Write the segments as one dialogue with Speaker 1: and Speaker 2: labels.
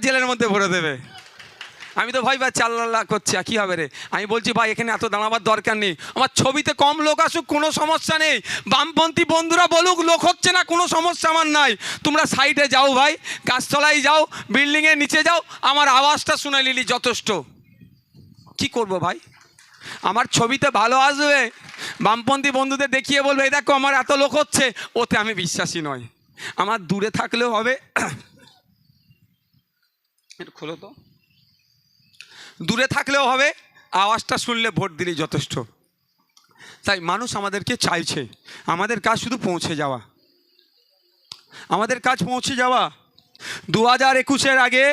Speaker 1: জেলের মধ্যে ভরে দেবে। আমি তো ভয় পাচ্ছি, আল্লাহ করছি কী হবে রে? আমি বলছি, ভাই, এখানে এত দাঁড়াবার দরকার নেই। আমার ছবিতে কম লোক আসুক, কোনো সমস্যা নেই। বামপন্থী বন্ধুরা বলুক, লোক হচ্ছে না, কোনো সমস্যা আমার নাই। তোমরা সাইডে যাও ভাই, গাছতলায় যাও বিল্ডিংয়ের নিচে যাও। আমার আওয়াজটা শুনে নিলি যথেষ্ট। কি করব ভাই? আমার ছবিতে ভালো আসবে? বামপন্থী বন্ধুদের দেখিয়ে বলবে, এই দেখো, আমার এত লোক হচ্ছে। ওতে আমি বিশ্বাসী নয়। আমার দূরে থাকলেও হবে। খোলো তো। দূরে থাকলেও হবে, আওয়াজটা শুনলে ভোট দিলেই যথেষ্ট। তাই মানুষ আমাদেরকে চাইছে, আমাদের কাজ শুধু পৌঁছে যাওয়া। আমাদের কাজ পৌঁছে যাওয়া। দু হাজার একুশের আগে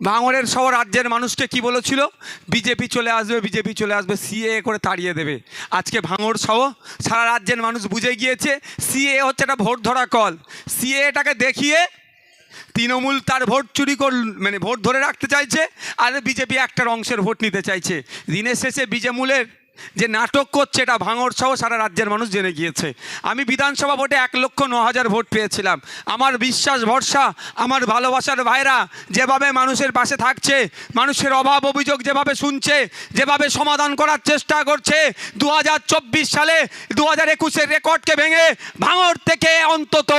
Speaker 1: ভাঙড়ের সহ রাজ্যের মানুষকে কি বলেছিল? বিজেপি চলে আসবে, বিজেপি চলে আসবে, সিএ করে তাড়িয়ে দেবে। আজকে ভাঙড় সহ সারা রাজ্যের মানুষ বুঝে গিয়েছে, সিএ হচ্ছে একটা ভোট ধরা কল। সিএটাকে দেখিয়ে তৃণমূল তার ভোট চুরি কর মানে ভোট ধরে রাখতে চাইছে, আর বিজেপি একটার অংশের ভোট নিতে চাইছে। দিনের শেষে বিজেমূলের যে নাটক করছে, এটা ভাঙড় সহ সারা রাজ্যের মানুষ জেনে গিয়েছে। আমি বিধানসভা ভোটে এক লক্ষ ন হাজার ভোট পেয়েছিলাম। আমার বিশ্বাস, ভরসা, আমার ভালোবাসার ভাইরা যেভাবে মানুষের পাশে থাকছে, মানুষের অভাব অভিযোগ যেভাবে শুনছে, যেভাবে সমাধান করার চেষ্টা করছে দু হাজার চব্বিশ সালে দু হাজার একুশের রেকর্ডকে ভেঙে ভাঙড় থেকে অন্তত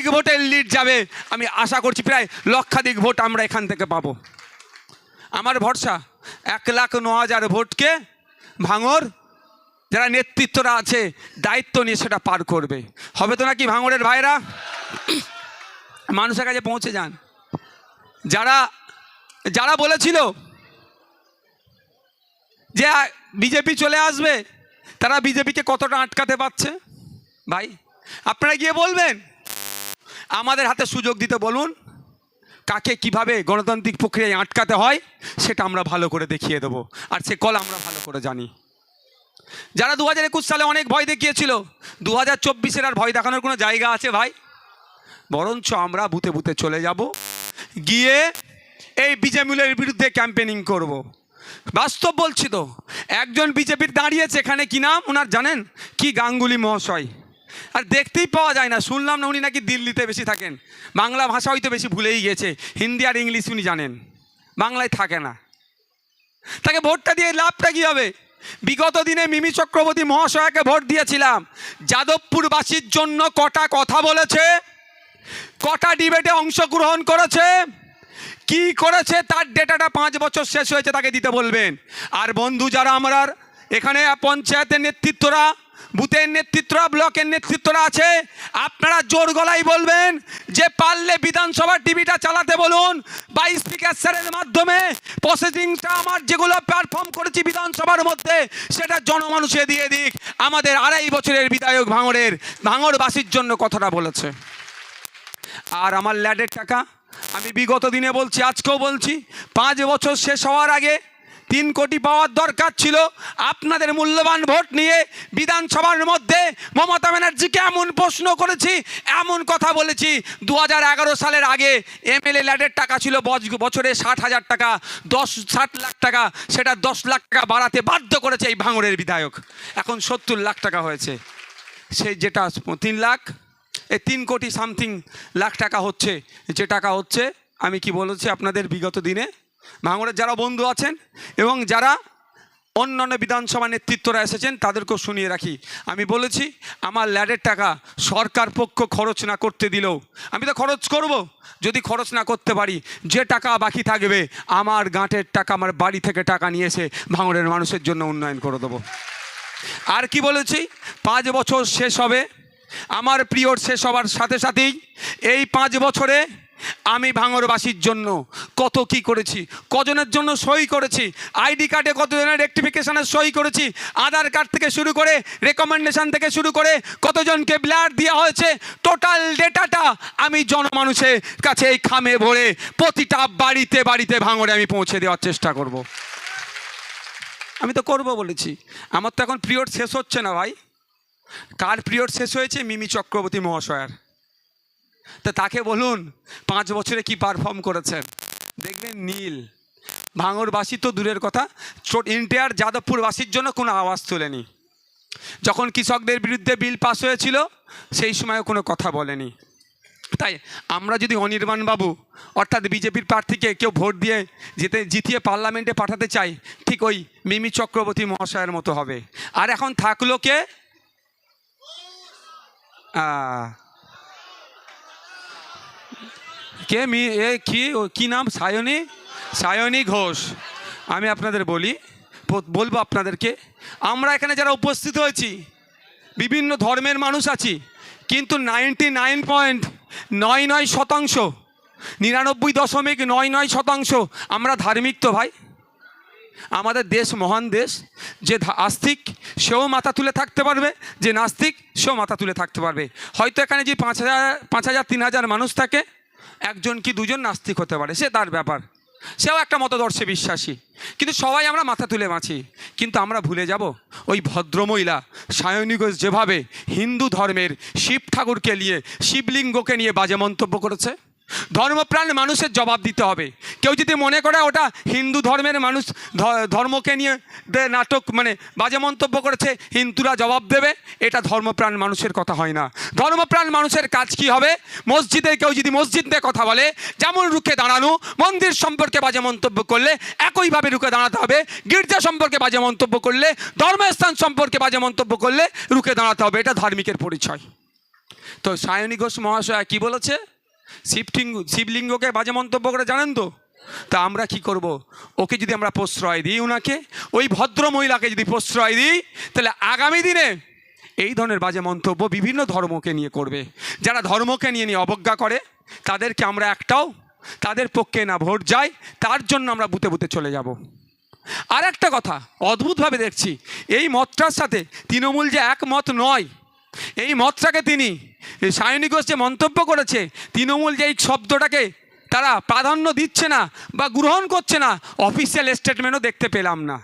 Speaker 1: লক্ষাধিক ভোটের লিড যাবে। আমি আশা করছি প্রায় লক্ষাধিক ভোট আমরা এখান থেকে পাবো। আমার ভরসা, এক লাখ ন হাজার ভোটকে ভাঙর, যারা নেতৃত্বরা আছে, দায়িত্ব নিয়ে সেটা পার করবে। হবে তো নাকি ভাঙরের ভাইরা? মানুষের কাছে পৌঁছে যান। যারা যারা বলেছিল যে বিজেপি চলে আসবে, তারা বিজেপিকে কতটা আটকাতে পারছে? ভাই, আপনারা গিয়ে বলবেন? আমাদের হাতে সুযোগ দিতে বলুন, কাকে কীভাবে গণতান্ত্রিক প্রক্রিয়ায় আটকাতে হয়, সেটা আমরা ভালো করে দেখিয়ে দেবো, আর সে কল আমরা ভালো করে জানি। যারা দু হাজার একুশ সালে অনেক ভয় দেখিয়েছিল দু হাজার চব্বিশের আর ভয় দেখানোর কোনো জায়গা আছে ভাই? বরঞ্চ আমরা বুতে বুতে চলে যাব, গিয়ে এই বিজেপির বিরুদ্ধে ক্যাম্পেনিং করব। বাস্তব বলছি তো, একজন বিজেপির দাঁড়িয়েছে এখানে কি নাম? ওনার জানেন? কি গাঙ্গুলি মহাশয়? আর দেখতেই পাওয়া যায় না, শুনলাম না উনি নাকি দিল্লিতে বেশি থাকেন। বাংলা ভাষা হয়তো বেশি ভুলেই গিয়েছে হিন্দি আর ইংলিশ উনি জানেন। বাংলায় থাকে না। তাকে ভোটটা দিয়ে লাভটা কী হবে? বিগত দিনে মিমি চক্রবর্তী মহাশয়কে ভোট দিয়েছিলাম। যাদবপুরবাসীর জন্য কটা কথা বলেছে, কটা ডিবেটে অংশগ্রহণ করেছে, কি করেছে, তার ডেটাটা পাঁচ বছর শেষ হয়েছে তাকে দিতে বলবেন। আর বন্ধু যারা আমার, এখানে পঞ্চায়েতের নেতৃত্বরা বুথের নেতৃত্বরা ব্লকের নেতৃত্বরা আছে। আপনারা জোর গলায় বলবেন যে পারলে বিধানসভার টিভিটা চালাতে বলুন। বা স্পিকার স্যারের মাধ্যমে প্রসেসিংটা আমার যেগুলো পারফর্ম করেছি বিধানসভার মধ্যে, সেটা জনমানুষে দিয়ে দিক। আমাদের আড়াই বছরের বিধায়ক ভাঙড়ের, ভাঙড়বাসীর জন্য কথাটা বলেছে। আর আমার ল্যাডের টাকা, আমি বিগত দিনে বলছি, আজকেও বলছি, পাঁচ বছর শেষ হওয়ার আগে তিন কোটি পাওয়ার দরকার ছিল। আপনাদের মূল্যবান ভোট নিয়ে বিধানসভার মধ্যে মমতা ব্যানার্জিকে এমন প্রশ্ন করেছি, এমন কথা বলেছি। দু হাজার এগারো সালের আগে এমএলএ ল্যাডের টাকা ছিল বছ- বছরে ষাট হাজার টাকা, দশ, ষাট লাখ টাকা, সেটা দশ লাখ টাকা বাড়াতে বাধ্য করেছে এই ভাঙড়ের বিধায়ক। এখন সত্তর লাখ টাকা হয়েছে। সেই যেটা তিন লাখ এই তিন কোটি সামথিং লাখ টাকা হচ্ছে। যে টাকা হচ্ছে, আমি কি বলেছি আপনাদের বিগত দিনে? ভাঙড়ের যারা বন্ধু আছেন এবং যারা অন্যান্য বিধানসভা নেতৃত্বরা এসেছেন, তাদেরকেও শুনিয়ে রাখি। আমি বলেছি, আমার ল্যাডের টাকা সরকার পক্ষ খরচ না করতে দিলেও, আমি তো খরচ করব, যদি খরচ না করতে পারি, যে টাকা বাকি থাকবে, আমার গাঁটের টাকা, আমার বাড়ি থেকে টাকা নিয়ে এসে ভাঙড়ের মানুষের জন্য উন্নয়ন করে দেবো। আর কি বলেছি, পাঁচ বছর শেষ হবে, আমার পিরিয়ড শেষ হওয়ার সাথে সাথেই এই পাঁচ বছরে আমি ভাঙরবাসীর জন্য কত কি করেছি? কজনের জন্য সই করেছি? আইডি কার্ডে কতজনের রেক্টিফিকেশনের সই করেছি? আধার কার্ড থেকে শুরু করে রেকমেন্ডেশন থেকে শুরু করে কতজনকে ব্লাড দেওয়া হয়েছে? টোটাল ডেটাটা আমি জনমানুষের কাছে এই খামে ভরে প্রতিটা বাড়িতে বাড়িতে ভাঙরে আমি পৌঁছে দেওয়ার চেষ্টা করব। আমি তো করব বলেছি। আমার তো এখন পিরিয়ড শেষ হচ্ছে না ভাই। কার পিরিয়ড শেষ হয়েছে? মিমি চক্রবর্তী মহাশয়ার। তা তাকে বলুন, পাঁচ বছরে কি পারফর্ম করেছেন? দেখবেন নীল, ভাঙরবাসী তো দূরের কথা ইন্ডিয়ার যাদবপুরবাসীর জন্য কোনো আওয়াজ তোলেনি। যখন কৃষকদের বিরুদ্ধে বিল পাস হয়েছিল, সেই সময় কোনো কথা বলেনি। তাই আমরা যদি অনির্বাণ বাবু, অর্থাৎ বিজেপির প্রার্থীকে কেউ ভোট দিয়ে যেতে জিতিয়ে পার্লামেন্টে পাঠাতে চাই, ঠিক ওই মিমি চক্রবর্তী মহাশয়ের মতো হবে। আর এখন থাকল কে? কে মি এ, কি কি নাম? সায়নী? সায়নী ঘোষ। আমি আপনাদের বলি বলব আপনাদেরকে, আমরা এখানে যারা উপস্থিত হয়েছি, বিভিন্ন ধর্মের মানুষ আছি, কিন্তু নাইনটি নাইন পয়েন্ট নয় নয় শতাংশ, নিরানব্বই দশমিক নয় নয় শতাংশ আমরা ধার্মিক তো ভাই। আমাদের দেশ মহান দেশ, যে আস্তিক, সেও মাথা তুলে থাকতে পারবে, যে নাস্তিক, সেও মাথা তুলে থাকতে পারবে। হয়তো এখানে যে পাঁচ হাজার পাঁচ হাজার, তিন হাজার মানুষ থাকে একজন কি দুজন নাস্তিক হতে পারে? সে তার ব্যাপার। সেও একটা মতদর্শে বিশ্বাসী। কিন্তু সবাই আমরা মাথা তুলে মাছি কিন্তু আমরা ভুলে যাব ওই ভদ্রমহিলা সায়নী যেভাবে হিন্দু ধর্মের শিব ঠাকুরকে নিয়ে, শিবলিঙ্গকে নিয়ে বাজে মন্তব্য করেছে। ধর্মপ্রাণ মানুষের জবাব দিতে হবে। কেউ যদি মনে করে ওটা হিন্দু ধর্মের মানুষ ধর্মকে নিয়ে নাটক মানে বাজে মন্তব্য করেছে, হিন্দুরা জবাব দেবে, এটা ধর্মপ্রাণ মানুষের কথা হয় না। ধর্মপ্রাণ মানুষের কাজ কি হবে? মসজিদে কেউ যদি মসজিদ নিয়ে কথা বলে, যেমন রুখে দাঁড়ানো, মন্দির সম্পর্কে বাজে মন্তব্য করলে একইভাবে রুখে দাঁড়াতে হবে, গির্জা সম্পর্কে বাজে মন্তব্য করলে, ধর্মস্থান সম্পর্কে বাজে মন্তব্য করলে রুখে দাঁড়াতে হবে, এটা ধার্মিকের পরিচয়। তো সায়নী ঘোষ মহাশয়া কি বলেছে? শিবলিঙ্গ, শিবলিঙ্গকে বাজে মন্তব্য করে জানেন তো? তা আমরা কি করব? ওকে যদি আমরা প্রশ্রয় দিই ওনাকে ওই ভদ্র মহিলাকে যদি প্রশ্রয় দিই, তাহলে আগামী দিনে এই ধরনের বাজে মন্তব্য বিভিন্ন ধর্মকে নিয়ে করবে। যারা ধর্মকে নিয়ে নিয়ে অবজ্ঞা করে, তাদেরকে আমরা একটাও, তাদের পক্ষে না ভোট যায়, তার জন্য আমরা বুতে বুতে চলে যাব। আর একটা কথা, অদ্ভুতভাবে দেখছি, এই মতটার সাথে তৃণমূল যে একমত নয়, এই মতটাকে তিনি সায়নী ঘোষ যে মন্তব্য করেছে, তৃণমূল যে এই শব্দটাকে তারা প্রাধান্য দিচ্ছে না বা গ্রহণ করছে না অফিসিয়াল স্টেটমেন্টও দেখতে পেলাম না।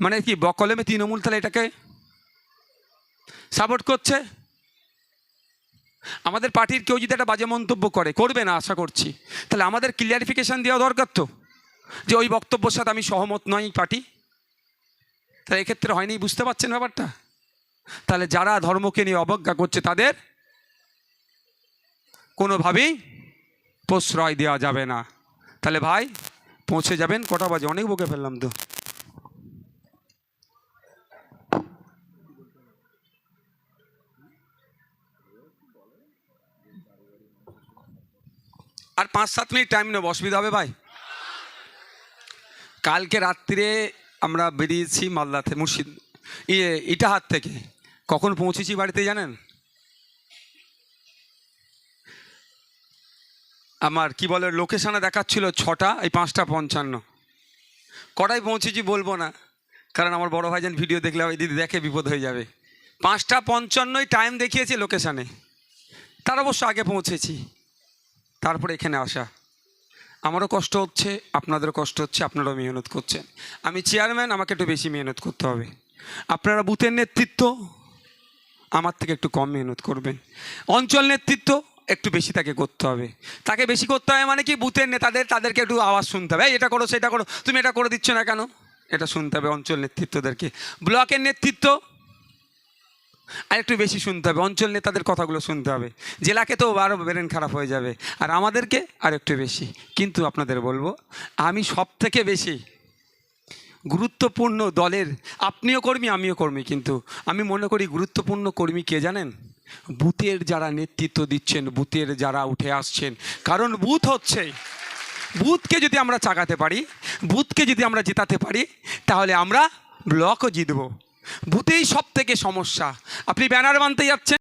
Speaker 1: মানে কি, বকলেমে তৃণমূল তাহলে এটাকে সাপোর্ট করছে? আমাদের পার্টির কেউ যদি একটা বাজে মন্তব্য করে, করবে না, আশা করছি। তাহলে আমাদের ক্লিয়ারিফিকেশান দেওয়া দরকার তো, যে ওই বক্তব্যের সাথে আমি সহমত নই পার্টি। তাহলে এক্ষেত্রে হয়নি, বুঝতে পারছেন ব্যাপারটা? তাহলে যারা ধর্মকে নিয়ে অবজ্ঞা করছে, তাদের কোনোভাবেই প্রশ্রয় দেওয়া যাবে না। তাহলে ভাই, পৌঁছে যাবেন, কটা বাজে? অনেক বকে ফেললাম তো। আর পাঁচ সাত মিনিট টাইম নেব, অসুবিধা হবে ভাই? কালকে রাত্রিরে আমরা বেরিয়েছি মালদাতে, মুর্শিদ ইয়ে ইটাহার থেকে। কখন পৌঁছেছি বাড়িতে জানেন? আমার, কি বলে, লোকেশানে দেখাচ্ছিল ছটা, এই পাঁচটা পঞ্চান্ন। কটায় পৌঁছেছি বলব না, কারণ আমার বড় ভাইজান ভিডিও দেখলে ওই দিদি দেখে বিপদ হয়ে যাবে। পাঁচটা পঞ্চান্নই টাইম দেখিয়েছে লোকেশানে। তার অবশ্য আগে পৌঁছেছি। তারপরে এখানে আসা। আমারও কষ্ট হচ্ছে, আপনাদেরও কষ্ট হচ্ছে, আপনারাও মেহনত করছেন। আমি চেয়ারম্যান আমাকে একটু বেশি মেহনত করতে হবে। আপনারা বুথের নেতৃত্ব, আমার থেকে একটু কম মেহনত করবেন। অঞ্চল নেতৃত্ব একটু বেশি তাকে করতে হবে। তাকে বেশি করতে হবে মানে কি? বুথের নেতাদের তাদেরকে একটু আওয়াজ শুনতে হবে। "এই, এটা করো সেটা করো। তুমি এটা করে দিচ্ছ না কেন? এটা শুনতে হবে অঞ্চল নেতৃত্বদেরকে। ব্লকের নেতৃত্ব আর একটু বেশি শুনতে হবে। অঞ্চল নেতাদের কথাগুলো শুনতে হবে। জেলাকে তো আরও ব্রেন খারাপ হয়ে যাবে। আর আমাদেরকে আর একটু বেশি। কিন্তু আপনাদের বলব আমি সব থেকে বেশি গুরুত্বপূর্ণ দলের আপনিও কর্মী আমিও কর্মী। কিন্তু আমি মনে করি গুরুত্বপূর্ণ কর্মী কে জানেন? বুথের যারা নেতৃত্ব দিচ্ছেন বুথের যারা উঠে আসছেন। কারণ বুথ হচ্ছে বুথকে যদি আমরা চাগাতে পারি বুথকে যদি আমরা জেতাতে পারি, তাহলে আমরা ব্লকও জিতব। বুথেই সব থেকে সমস্যা। আপনি ব্যানার বানতে যাচ্ছেন।